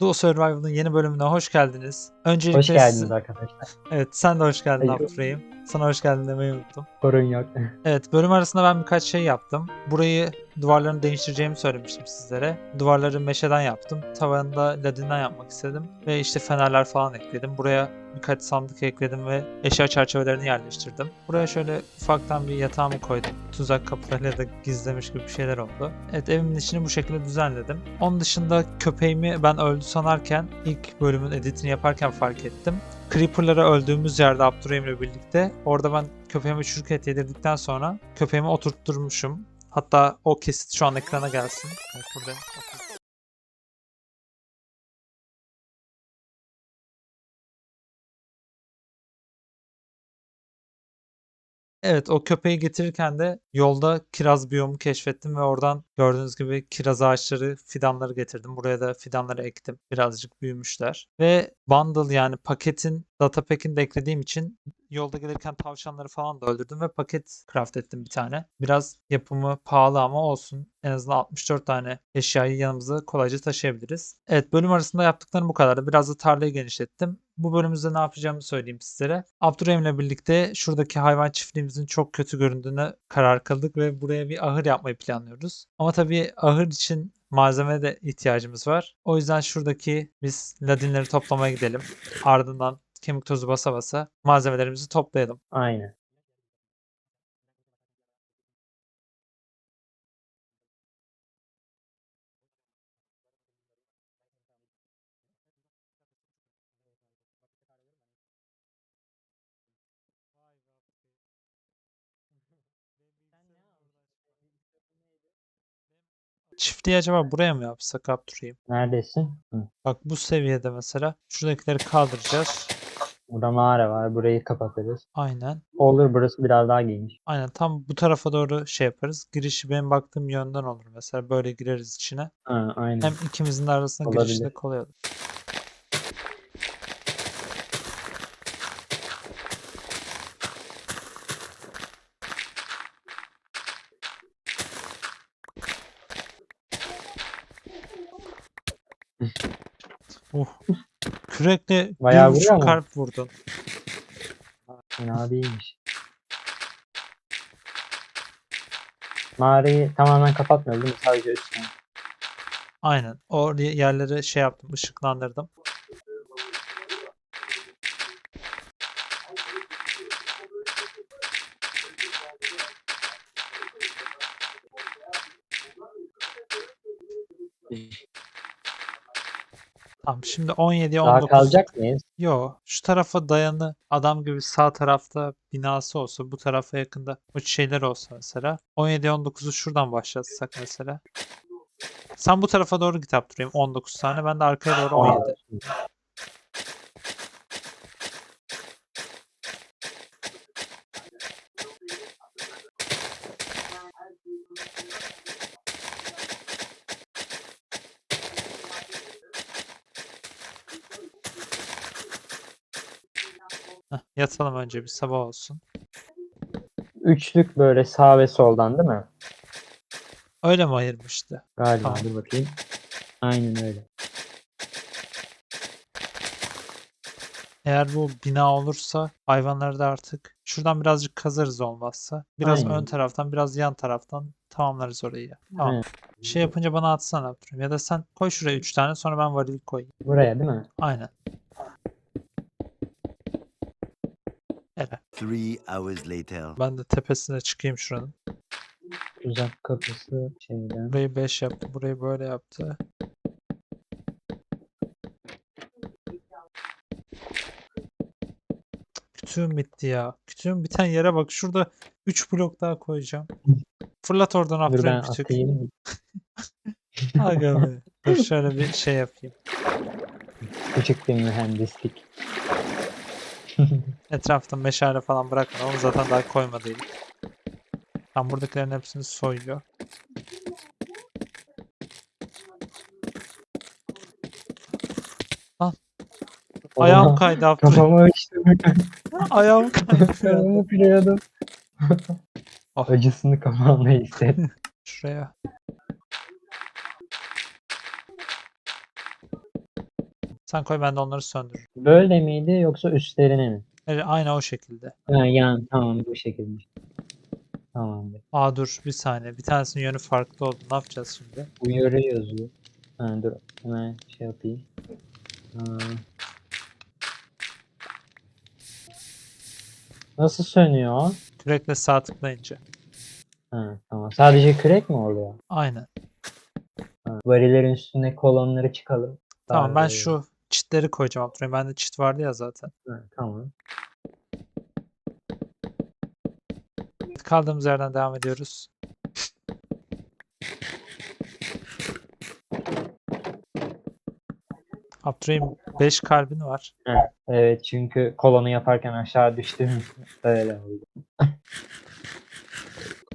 Duo Survival'ın yeni bölümüne hoş geldiniz. Öncelikle Hoş geldiniz arkadaşlar. Evet sen de hoş geldin. Abdurrahim. Sana hoş geldin demeyi unuttum. Sorun yok. Evet bölüm arasında ben birkaç şey yaptım. Burayı duvarlarını değiştireceğimi söylemiştim sizlere. Duvarları meşeden yaptım. Tavanı da ladinden yapmak istedim. Ve işte fenerler falan ekledim. Buraya birkaç sandık ekledim ve eşya çerçevelerini yerleştirdim. Buraya şöyle ufaktan bir yatağımı koydum. Tuzak kapılarıyla da gizlemiş gibi bir şeyler oldu. Evet evimin içini bu şekilde düzenledim. Onun dışında köpeğimi ben öldü sanarken ilk bölümün editini yaparken fark ettim. Creeper'lara öldüğümüz yerde Abdurrahim'le birlikte orada ben köpeğime çürük yedirdikten sonra köpeğimi oturtturmuşum. Hatta o kesit şu an ekrana gelsin. Evet, burada. Evet o köpeği getirirken de yolda kiraz biyomu keşfettim ve oradan gördüğünüz gibi kiraz ağaçları, fidanları getirdim. Buraya da fidanları ektim. Birazcık büyümüşler. Ve bundle yani paketin data pack'ini de eklediğim için yolda gelirken tavşanları falan da öldürdüm ve paket craft ettim bir tane. Biraz yapımı pahalı ama olsun. En azından 64 tane eşyayı yanımıza kolayca taşıyabiliriz. Evet bölüm arasında yaptıklarım bu kadardı. Biraz da tarlayı genişlettim. Bu bölümümüzde ne yapacağımı söyleyeyim sizlere. Abdurrahim'le birlikte şuradaki hayvan çiftliğimizin çok kötü göründüğüne karar kıldık ve buraya bir ahır yapmayı planlıyoruz. Ama tabii ahır için malzeme de ihtiyacımız var. O yüzden şuradaki biz ladinleri toplamaya gidelim. Ardından kemik tozu basa basa malzemelerimizi toplayalım. Aynen. Çiftliği acaba buraya mı yapsak Abdurrahim? Neredesin? Hı. Bak bu seviyede mesela şuradakileri kaldıracağız. Burada mağara var. Burayı kapatırız. Aynen. Olur burası biraz daha geniş. Aynen tam bu tarafa doğru şey yaparız. Girişi benim baktığım yönden olur mesela. Böyle gireriz içine. Ha, aynen. Hem ikimizin de arasında girişi de Olabilir. kolay olur. Uh. Kürekle Bayağı bir buçuk vuruyor mu? kalp vurdun. Fena değilmiş. Mağarayı tamamen kapatmıyoruz değil mi? Sadece üstten. Aynen. O yerleri şey yaptım, ışıklandırdım. Tamam şimdi 17'ye Daha 19. kalacak mıyız? Yo, şu tarafa dayanı adam gibi sağ tarafta binası olsa bu tarafa yakında o şeyler olsa mesela 17'ye 19'u şuradan başlatsak mesela. Sen bu tarafa doğru git Abdurrahim 19 tane ben de arkaya doğru 17. Heh, yatalım önce bir sabah olsun. Üçlük böyle sağ ve soldan değil mi? Öyle mi ayırmıştı? Galiba. Tamam. Dur bakayım. Aynen öyle. Eğer bu bina olursa hayvanları da artık şuradan birazcık kazarız olmazsa. Biraz ön Aynen. taraftan biraz yan taraftan tamamlarız orayı. Tamam. Evet. Şey yapınca bana atsana Abdurrahim. Ya da sen koy şuraya 3 tane sonra ben varil koyayım. Buraya değil mi? Aynen. Evet. Three hours later. Ben de tepesine çıkayım şuranın. Uzak kapısı şeyden. Burayı 5 yaptı. Burayı böyle yaptı. Kütüğüm bitti ya. Kütüğüm biten yere bak. Şurada 3 blok daha koyacağım. Fırlat oradan Abdurrahim kütük. Aga be. Dur şöyle bir şey yapayım. Küçük bir mühendislik. Etrafta meşale falan bırakma. Onu zaten daha koymadıydık. Tam buradakilerin hepsini soyuyor. Lan. Ayağım Oha, kaydı Abdurrahim. Kafama uçtu. Ayağım kaydı. Kafamı kırıyordum. Oh. Acısını kafamda hissettim. Şuraya. Sen koy ben de onları söndürürüm. Böyle miydi yoksa üstlerine mi? Evet, aynı o şekilde. Ha, yani tamam bu şekilde. Tamamdır. Aa dur bir saniye. Bir tanesinin yönü farklı oldu. Ne yapacağız şimdi? Uyarı yazıyor. Ha, dur hemen şey yapayım. Ha. Nasıl sönüyor? Kürekle sağ tıklayınca. Ha, tamam. Sadece kürek mi oluyor? Aynen. Ha. Varilerin üstüne kolonları çıkalım. Tamam ben şu çitleri koyacağım. Abdurrahim. Bende çit vardı ya zaten. Ha, tamam. Kaldığımız yerden devam ediyoruz. Abdurrahim 5 kalbin var. Evet çünkü kolonu yaparken aşağı düştüm. Öyle oldu.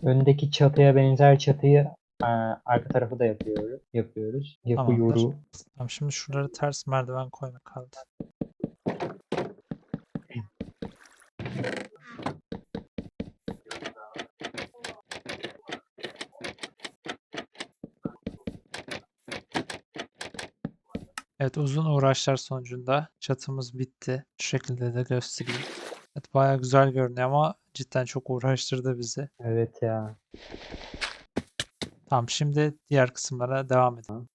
Öndeki çatıya benzer çatıyı e, arka tarafı da yapıyoruz. Yapıyoruz. Yapıyoruz. Tamamdır. Tamam şimdi şuraları ters merdiven koyma kaldı. Evet uzun uğraşlar sonucunda çatımız bitti. Şu şekilde de göstereyim. Evet bayağı güzel görünüyor ama cidden çok uğraştırdı bizi. Evet ya. Tamam şimdi diğer kısımlara devam edelim.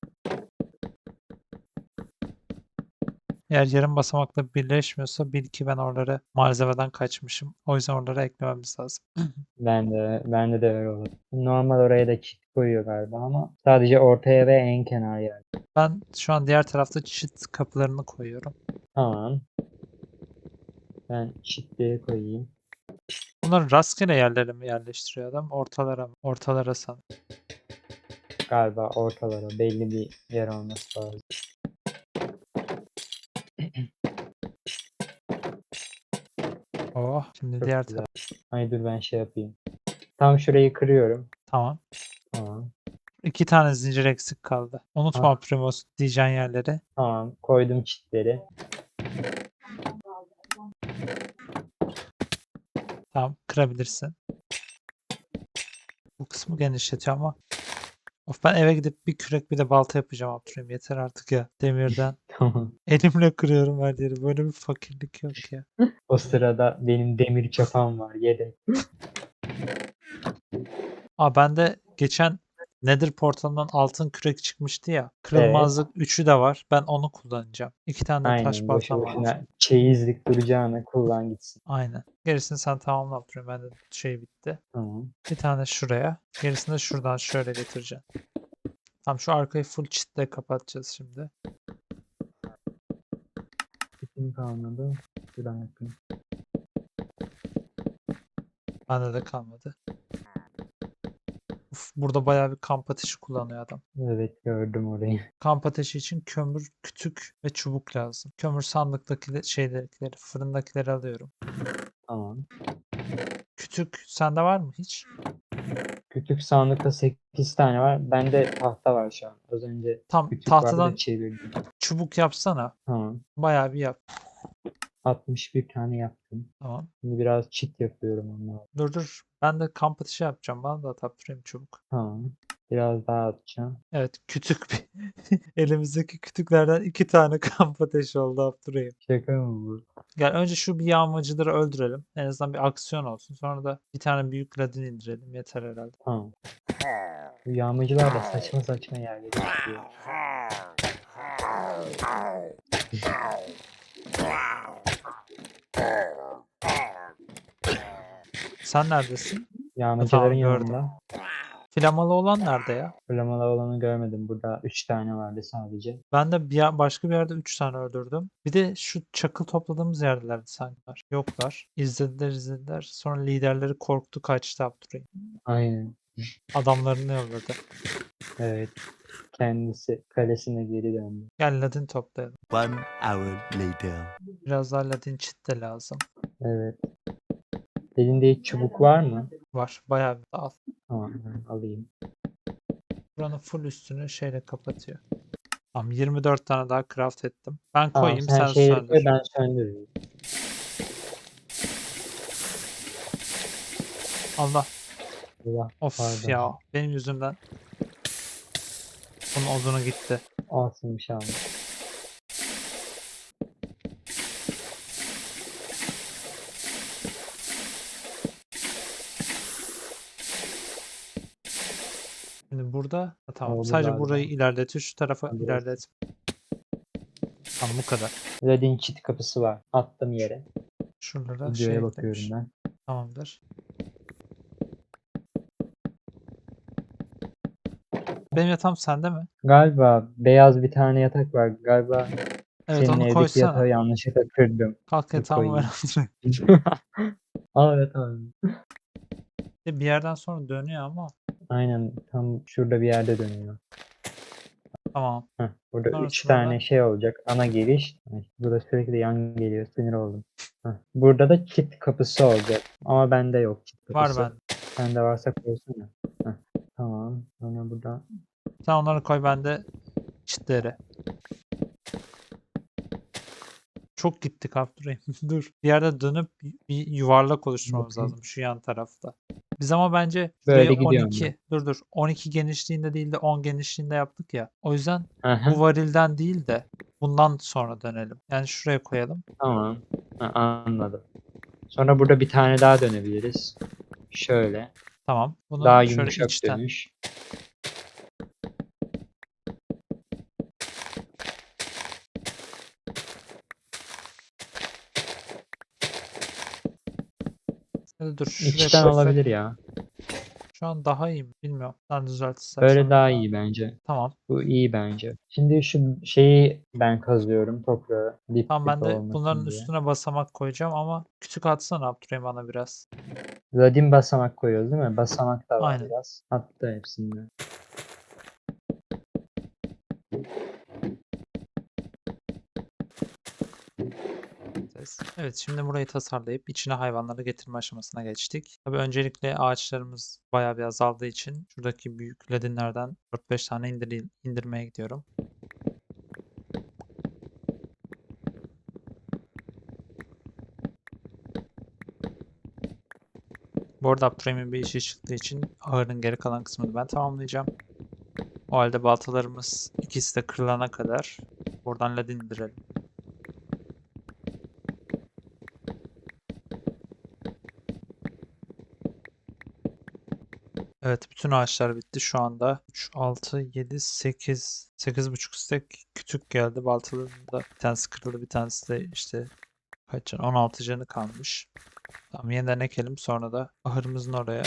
Eğer yarım basamakla birleşmiyorsa bil ki ben oraları malzemeden kaçmışım. O yüzden oraları eklememiz lazım. Ben de bende de öyle oldu. Normal oraya da çit koyuyor galiba ama sadece ortaya ve en kenar yer. Ben şu an diğer tarafta çit kapılarını koyuyorum. Tamam. Ben çitleri koyayım. Bunları rastgele yerlere mi yerleştiriyor adam? Ortalara mı? Ortalara san. Galiba ortalara belli bir yer olması lazım. Oh. Şimdi Çok diğer güzel. taraf. Ay dur ben şey yapayım. Tam şurayı kırıyorum. Tamam. Tamam. İki tane zincir eksik kaldı. Unutma Ah. Primos diyeceğin yerleri. Tamam. Koydum çitleri. Tamam. Kırabilirsin. Bu kısmı genişletiyor ama. Of ben eve gidip bir kürek bir de balta yapacağım Abdurrahim. Yeter artık ya. Demirden. Tamam. Elimle kırıyorum her yeri. Böyle bir fakirlik yok ya. O sırada benim demir çapam var yedek. Aa bende geçen Nether portalından altın kürek çıkmıştı ya. Kırılmazlık 3'ü de var. Ben onu kullanacağım. İki tane de taş Aynen boşu baltam var. çeyizlik duracağına kullan gitsin. Aynen. Gerisini sen tamamla Abdurrahim. Bende şey bitti. Tamam. Bir tane şuraya. Gerisini de şuradan şöyle getireceğim. Tam şu arkayı full çitle kapatacağız şimdi. Bitim kalmadı. Şuradan yapayım. Bende de kalmadı. Uf, burada bayağı bir kamp ateşi kullanıyor adam. Evet gördüm orayı. Kamp ateşi için kömür, kütük ve çubuk lazım. Kömür sandıktaki şeyleri, fırındakileri alıyorum. Tamam. Kütük sende var mı hiç? Kütük sandıkta 8 tane var. Bende tahta var şu an. Az önce Tam tahtadan çevirdim. çubuk yapsana. Tamam. Bayağı bir yap. 61 tane yaptım. Tamam. Şimdi biraz çit yapıyorum onlarla. Dur dur. Ben de kamp ateşi yapacağım. Bana da taptırayım çubuk. Tamam. Biraz daha atacağım. Evet kütük bir. Elimizdeki kütüklerden iki tane kamp ateşi oldu Abdurrahim. Şaka mı bu? Gel önce şu bir yağmacıları öldürelim. En azından bir aksiyon olsun. Sonra da bir tane büyük ladin indirelim. Yeter herhalde. Tamam. Bu yağmacılar da saçma saçma yerlere. Sen neredesin? Yağmacıların gördüm. yanında. Flamalı olan nerede ya? Fırlamalı olanı görmedim. Burada 3 tane vardı sadece. Ben de bir yer- başka bir yerde 3 tane öldürdüm. Bir de şu çakıl topladığımız yerlerde sanki var. Yoklar. İzlediler izlediler. Sonra liderleri korktu kaçtı Abdurrahim. Aynen. Adamlarını yolladı. Evet. Kendisi kalesine geri döndü. Gel ladin toplayalım. One hour later. Biraz daha ladin çit de lazım. Evet. Elinde hiç çubuk var mı? Var. Bayağı bir al. Tamam ben alayım. Buranın full üstünü şeyle kapatıyor. Tamam 24 tane daha craft ettim. Ben Tamam koyayım sen, sen söndür. koy ben söndürürüm. Allah. Allah Of Pardon. ya. Benim yüzümden. Bunun odunu gitti. Olsun bir şey. Şimdi burada tamam Oldu sadece galiba. burayı ilerletir şu tarafa Biraz. ilerlet. Tamam bu kadar. Red'in çit kapısı var. Attım yere. Şurada Videoya şey bakıyorum demiş. ben. Tamamdır. Benim yatağım sende mi? Galiba beyaz bir tane yatak var. Galiba Evet senin onu evdeki koysana. yatağı yanlışlıkla kırdım. Kalk yatağımı ver. Aa evet abi. bir yerden sonra dönüyor ama. Aynen tam şurada bir yerde dönüyor. Tamam. Heh, burada üç Sonrasında tane da- şey olacak. Ana giriş. Burada sürekli yan geliyor. Sinir oldum. Heh, Burada da çift kapısı olacak. Ama bende yok Var kapısı. ben. Sende varsa koysana. Heh, Tamam. Sonra burada Sen onları koy ben de çitleri. Çok gittik Abdurrahim. Dur. Bir yerde dönüp bir yuvarlak oluşturmamız Bakayım. lazım şu yan tarafta. Biz ama bence Böyle burayı gidiyorum 12 dur dur 12 genişliğinde değil de 10 genişliğinde yaptık ya. O yüzden Aha, bu varilden değil de bundan sonra dönelim. Yani şuraya koyalım. tamam. Ha, anladım. Sonra burada bir tane daha dönebiliriz. Şöyle. Tamam. Bunu daha şöyle yumuşak içten. dönüş. Ya da dur şuraya İçten koysak olabilir ya. Şu an daha iyi mi? Bilmiyorum. Sen düzelt istersen. Böyle daha iyi bence. Tamam. Bu iyi bence. Şimdi şu şeyi ben kazıyorum toprağı. Dip Tamam ben dip de olmasın bunların diye. üstüne basamak koyacağım ama küçük atsana Abdurrahim bana biraz. Zadim basamak koyuyoruz değil mi? Basamak da var Aynen. biraz. Attı hepsini. Evet şimdi burayı tasarlayıp içine hayvanları getirme aşamasına geçtik. Tabii öncelikle ağaçlarımız bayağı bir azaldığı için şuradaki büyük ledinlerden 4-5 tane indir indirmeye gidiyorum. Bu arada Abdurrahim'in bir işi çıktığı için ahırın geri kalan kısmını ben tamamlayacağım. O halde baltalarımız ikisi de kırılana kadar buradan ledin indirelim. Evet bütün ağaçlar bitti şu anda. 3, 6, 7, 8, 8,5 stek kütük geldi. Baltaların da bir tanesi kırıldı bir tanesi de işte kaç can? 16 canı kalmış. Tamam yeniden ekelim sonra da ahırımızın oraya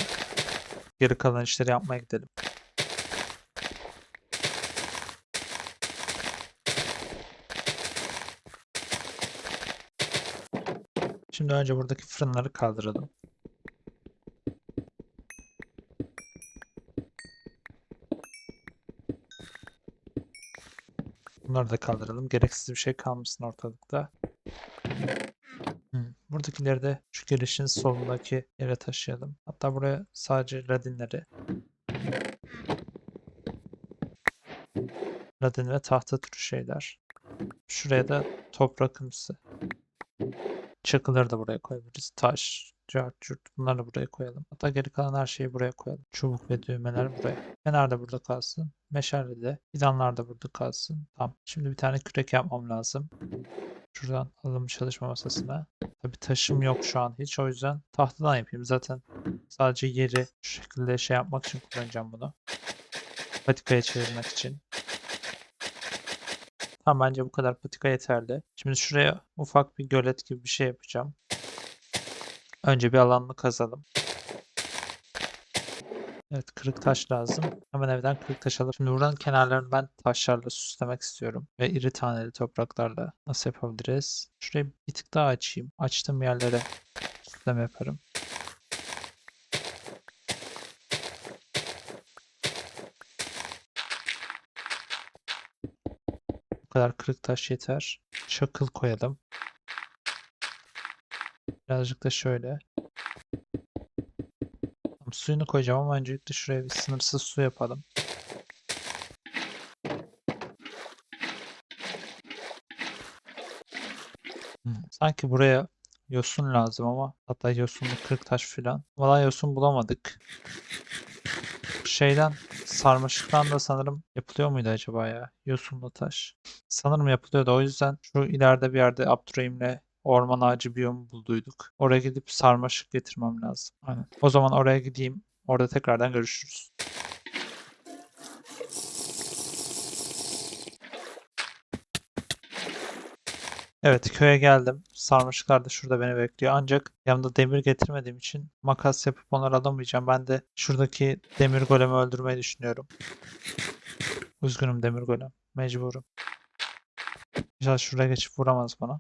geri kalan işleri yapmaya gidelim. Şimdi önce buradaki fırınları kaldıralım. Bunları da kaldıralım. Gereksiz bir şey kalmasın ortalıkta. Hı, Buradakileri de şu girişin solundaki yere taşıyalım. Hatta buraya sadece radinleri radin ve tahta türü şeyler. Şuraya da toprak ımsı. Çakıları da buraya koyabiliriz. Taş, cart, bunları da buraya koyalım. Hatta geri kalan her şeyi buraya koyalım. Çubuk ve düğmeler buraya. Fener de burada kalsın. Meşale de. Fidanlar da burada kalsın. Tamam. Şimdi bir tane kürek yapmam lazım. Şuradan alalım çalışma masasına. Tabii taşım yok şu an hiç. O yüzden tahtadan yapayım. Zaten sadece yeri şu şekilde şey yapmak için kullanacağım bunu. Patikaya çevirmek için. Tamam bence bu kadar patika yeterli. Şimdi şuraya ufak bir gölet gibi bir şey yapacağım. Önce bir alanını kazalım. Evet kırık taş lazım. Hemen evden kırık taş alıp şimdi buradan kenarlarını ben taşlarla süslemek istiyorum. Ve iri taneli topraklarla nasıl yapabiliriz? Şurayı bir tık daha açayım. Açtığım yerlere süsleme yaparım. Bu kadar kırık taş yeter. Çakıl koyalım. Birazcık da şöyle. Tamam, suyunu koyacağım ama öncelikle şuraya bir sınırsız su yapalım. Hmm, Sanki buraya yosun lazım ama hatta yosunlu kırık taş filan. Valla yosun bulamadık. Şeyden sarmaşıktan da sanırım yapılıyor muydu acaba ya? Yosunlu taş. Sanırım yapılıyordu. O yüzden şu ileride bir yerde Abdurrahim'le orman ağacı biyomu bulduyduk. Oraya gidip sarmaşık getirmem lazım. Aynen. O zaman oraya gideyim. Orada tekrardan görüşürüz. Evet köye geldim. Sarmaşıklar da şurada beni bekliyor. Ancak yanımda demir getirmediğim için makas yapıp onları alamayacağım. Ben de şuradaki demir golemi öldürmeyi düşünüyorum. Üzgünüm demir golem. Mecburum. İnşallah şuraya geçip vuramaz bana.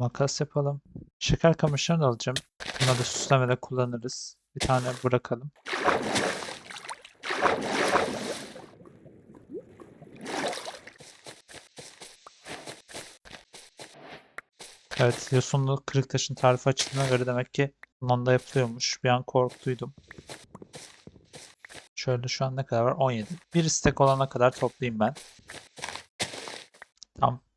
Makas yapalım. Şeker kamışlarını alacağım. Bunları da süslemede kullanırız. Bir tane bırakalım. Evet, yosunlu kırık taşın tarifi açıldığına göre demek ki bundan da yapılıyormuş. Bir an korktuydum. Şöyle şu an ne kadar var? 17. Bir istek olana kadar toplayayım ben.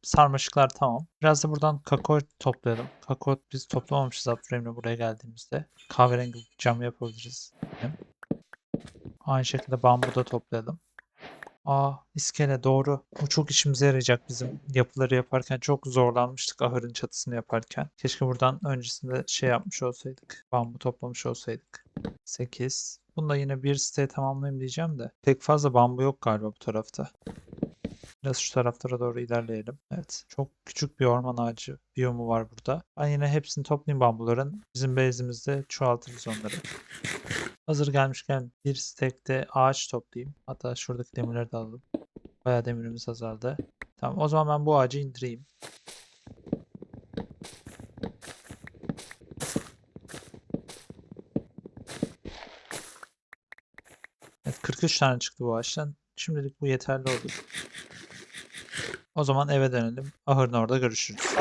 Sarmaşıklar tamam. Biraz da buradan kakao toplayalım. Kakao biz toplamamışız Abdurrahim'le buraya geldiğimizde. Kahverengi cam yapabiliriz. Aynı şekilde bambu da toplayalım. Aa iskele doğru. Bu çok işimize yarayacak bizim yapıları yaparken. Çok zorlanmıştık ahırın çatısını yaparken. Keşke buradan öncesinde şey yapmış olsaydık. Bambu toplamış olsaydık. 8. Bunda yine bir siteye tamamlayayım diyeceğim de. Pek fazla bambu yok galiba bu tarafta. Biraz şu taraflara doğru ilerleyelim. Evet. Çok küçük bir orman ağacı biyomu var burada. Ben yine hepsini toplayayım bambuların. Bizim base'imizde çoğaltırız onları. Hazır gelmişken bir stekte ağaç toplayayım. Hatta şuradaki demirleri de alalım. Bayağı demirimiz azaldı. Tamam o zaman ben bu ağacı indireyim. Evet 43 tane çıktı bu ağaçtan. Şimdilik bu yeterli olur. O zaman eve dönelim. Ahırın orada görüşürüz.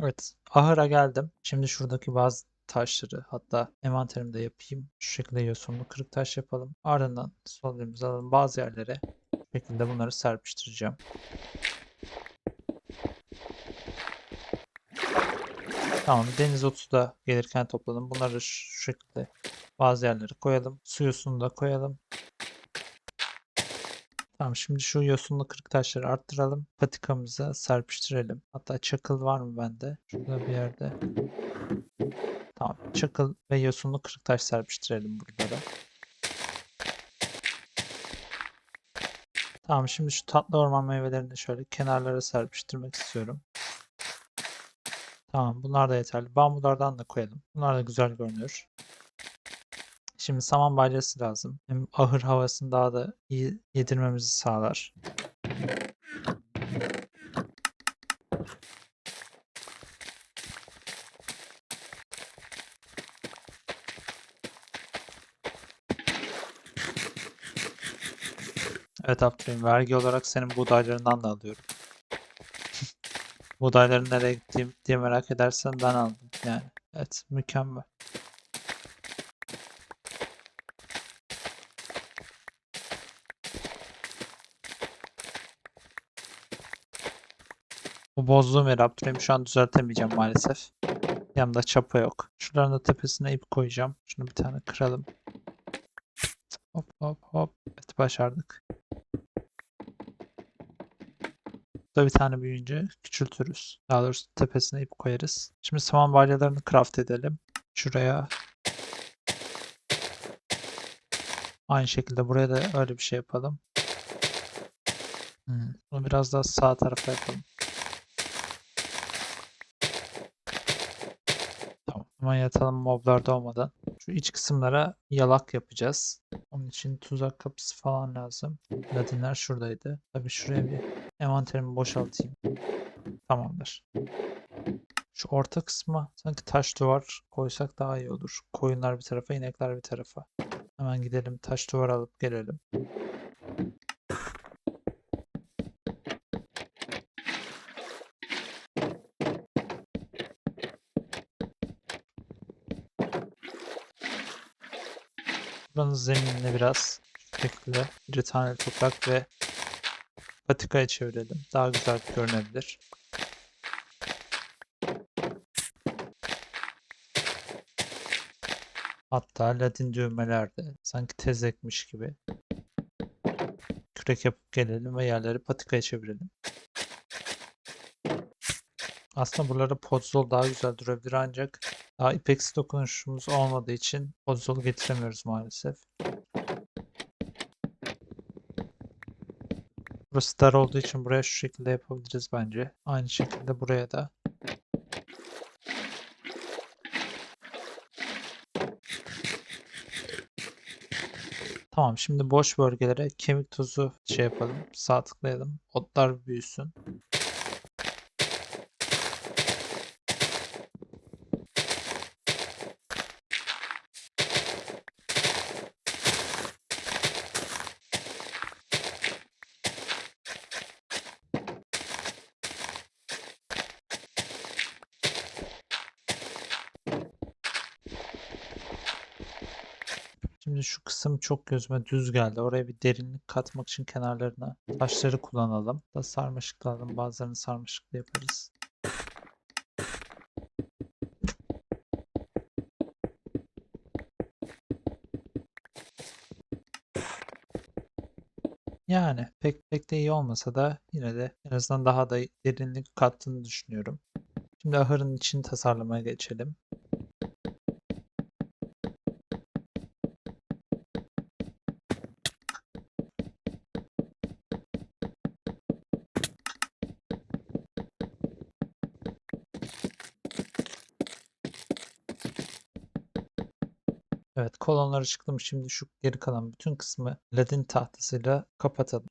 Evet, ahıra geldim. Şimdi şuradaki bazı taşları hatta envanterimde yapayım. Şu şekilde yosunlu kırık taş yapalım. Ardından sol elimizi alalım. Bazı yerlere bu şekilde bunları serpiştireceğim. Tamam, deniz otu da gelirken topladım. Bunları şu şekilde bazı yerlere koyalım. Su yosunu da koyalım. Tamam şimdi şu yosunlu kırık taşları arttıralım. Patikamıza serpiştirelim. Hatta çakıl var mı bende? Şurada bir yerde. Tamam. Çakıl ve yosunlu kırık taş serpiştirelim buralara. Tamam şimdi şu tatlı orman meyvelerini şöyle kenarlara serpiştirmek istiyorum. Tamam bunlar da yeterli. Bambulardan da koyalım. Bunlar da güzel görünüyor. Şimdi saman balyası lazım. Hem ahır havasını daha da iyi yedirmemizi sağlar. Evet Abdülhamim vergi olarak senin buğdaylarından da alıyorum. Buğdayların nereye gittiğim diye merak edersen ben aldım yani. Evet mükemmel. Bozduğum yeri Abdülhamim şu an düzeltemeyeceğim maalesef. Yanımda çapa yok. Şuranın da tepesine ip koyacağım. Şunu bir tane kıralım. Hop hop hop. Evet başardık. Da bir tane büyüyünce küçültürüz. Daha doğrusu tepesine ip koyarız. Şimdi saman balyalarını craft edelim. Şuraya. Aynı şekilde buraya da öyle bir şey yapalım. Hmm, Bunu biraz daha sağ tarafa yapalım. Tamam. Hemen yatalım moblar doğmadan. Şu iç kısımlara yalak yapacağız. Onun için tuzak kapısı falan lazım. Ladinler şuradaydı. Tabii şuraya bir envanterimi boşaltayım. Tamamdır. Şu orta kısma sanki taş duvar koysak daha iyi olur. Koyunlar bir tarafa, inekler bir tarafa. Hemen gidelim taş duvar alıp gelelim. Buranın zeminini biraz şekilde bir tane toprak ve patikaya çevirelim. Daha güzel görünebilir. Hatta Latin düğmeler de sanki tezekmiş gibi. Kürek yapıp gelelim ve yerleri patikaya çevirelim. Aslında buralarda podzol daha güzel durabilir ancak daha IPEX dokunuşumuz olmadığı için konsol getiremiyoruz maalesef. Burası dar olduğu için buraya şu şekilde yapabiliriz bence. Aynı şekilde buraya da. Tamam şimdi boş bölgelere kemik tozu şey yapalım. Sağ tıklayalım. Otlar büyüsün. Şimdi şu kısım çok gözüme düz geldi. Oraya bir derinlik katmak için kenarlarına taşları kullanalım. Da sarmaşıklayalım. Bazılarını sarmaşıklı yaparız. Yani pek pek de iyi olmasa da yine de en azından daha da derinlik kattığını düşünüyorum. Şimdi ahırın içini tasarlamaya geçelim. Evet kolonları çıktım. Şimdi şu geri kalan bütün kısmı ladin tahtasıyla kapatalım.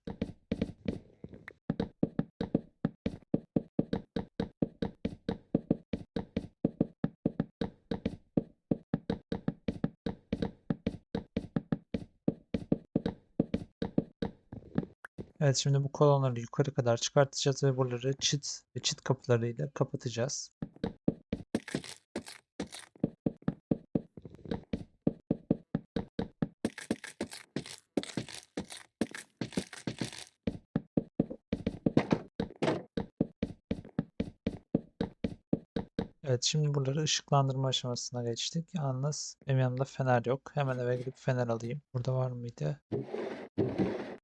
Evet şimdi bu kolonları yukarı kadar çıkartacağız ve buraları çit ve çit kapılarıyla kapatacağız. Evet şimdi buraları ışıklandırma aşamasına geçtik. Yalnız benim yanımda fener yok. Hemen eve gidip fener alayım. Burada var mıydı?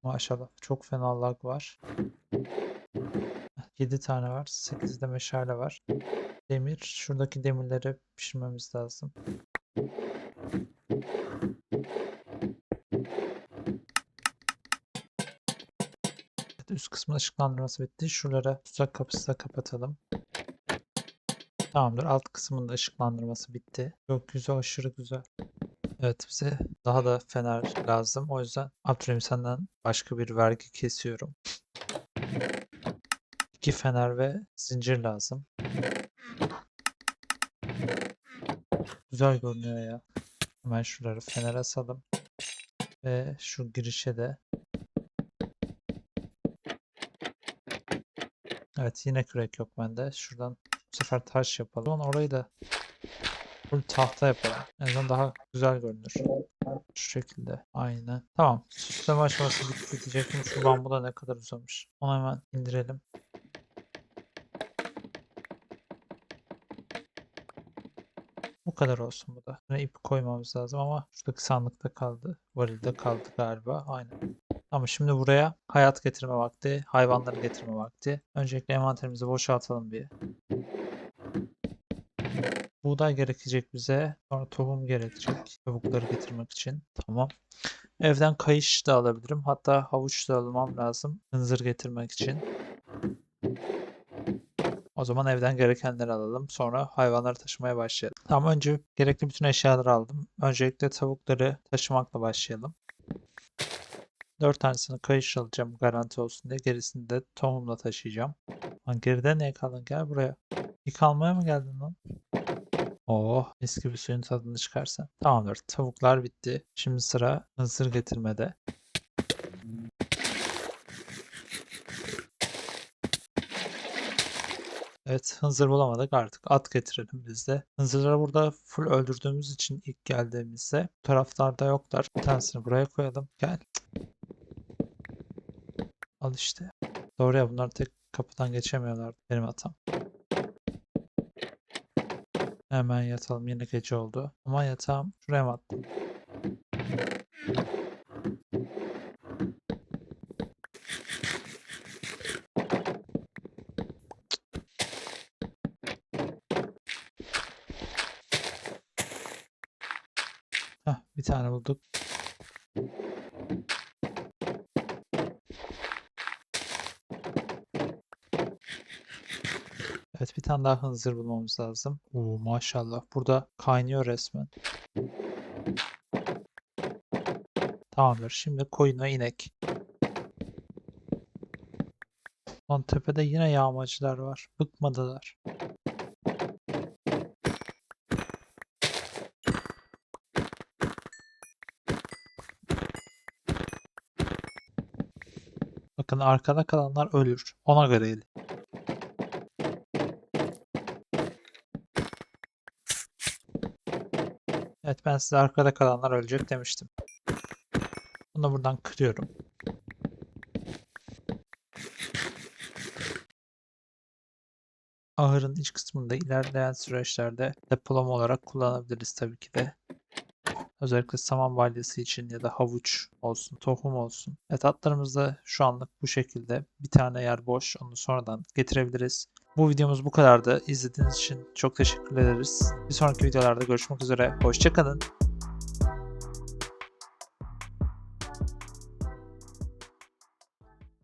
Maşallah çok fena lag var. 7 tane var. 8 de meşale var. Demir. Şuradaki demirleri pişirmemiz lazım. Üst kısmın ışıklandırması bitti. Şuralara tuzak kapısı da kapatalım. Tamamdır. Alt kısmın da ışıklandırması bitti. Gökyüzü aşırı güzel. Evet bize daha da fener lazım. O yüzden Abdurrahim senden başka bir vergi kesiyorum. İki fener ve zincir lazım. Güzel görünüyor ya. Hemen şuraları fener asalım. Ve şu girişe de. Evet yine kürek yok bende. Şuradan bu sefer taş yapalım. Orayı da full tahta yapalım. En azından daha güzel görünür. Şu şekilde. Aynen. Tamam. Süsleme aşaması bitti diyecektim. Şu bambu da ne kadar uzamış. Onu hemen indirelim. Bu kadar olsun bu da. Yine ip koymamız lazım ama şuradaki sandıkta kaldı. Varilde kaldı galiba. Aynen. Ama şimdi buraya hayat getirme vakti, hayvanları getirme vakti. Öncelikle envanterimizi boşaltalım bir. Buğday gerekecek bize. Sonra tohum gerekecek. Tavukları getirmek için. Tamam. Evden kayış da alabilirim. Hatta havuç da almam lazım. Hınzır getirmek için. O zaman evden gerekenleri alalım. Sonra hayvanları taşımaya başlayalım. Tamam önce gerekli bütün eşyaları aldım. Öncelikle tavukları taşımakla başlayalım. 4 tanesini kayış alacağım garanti olsun diye. Gerisini de tohumla taşıyacağım. Lan geride ne kaldın? Gel buraya. Yıkanmaya mı geldin lan? Oh mis gibi suyun tadını çıkarsan. Tamamdır. Tavuklar bitti. Şimdi sıra mısır getirmede. Evet hınzır bulamadık artık at getirelim biz de. Hınzırları burada full öldürdüğümüz için ilk geldiğimizde bu taraflarda yoklar. Bir tanesini buraya koyalım. Gel. Al işte. Doğru ya bunlar tek kapıdan geçemiyorlar. Benim hatam. Hemen yatalım. Yine gece oldu. Ama yatağım şuraya mı attım? Heh, bir tane bulduk. bir tane daha hınzır bulmamız lazım. Oo maşallah. Burada kaynıyor resmen. Tamamdır. Şimdi koyun ve inek. Lan tepede yine yağmacılar var. Bıkmadılar. Bakın arkada kalanlar ölür. Ona göre eğilin. Evet ben size arkada kalanlar ölecek demiştim. Bunu da buradan kırıyorum. Ahırın iç kısmında ilerleyen süreçlerde depolama olarak kullanabiliriz tabii ki de. Özellikle saman balyası için ya da havuç olsun, tohum olsun. Evet atlarımız da şu anlık bu şekilde. Bir tane yer boş. Onu sonradan getirebiliriz. Bu videomuz bu kadardı. İzlediğiniz için çok teşekkür ederiz. Bir sonraki videolarda görüşmek üzere. Hoşçakalın.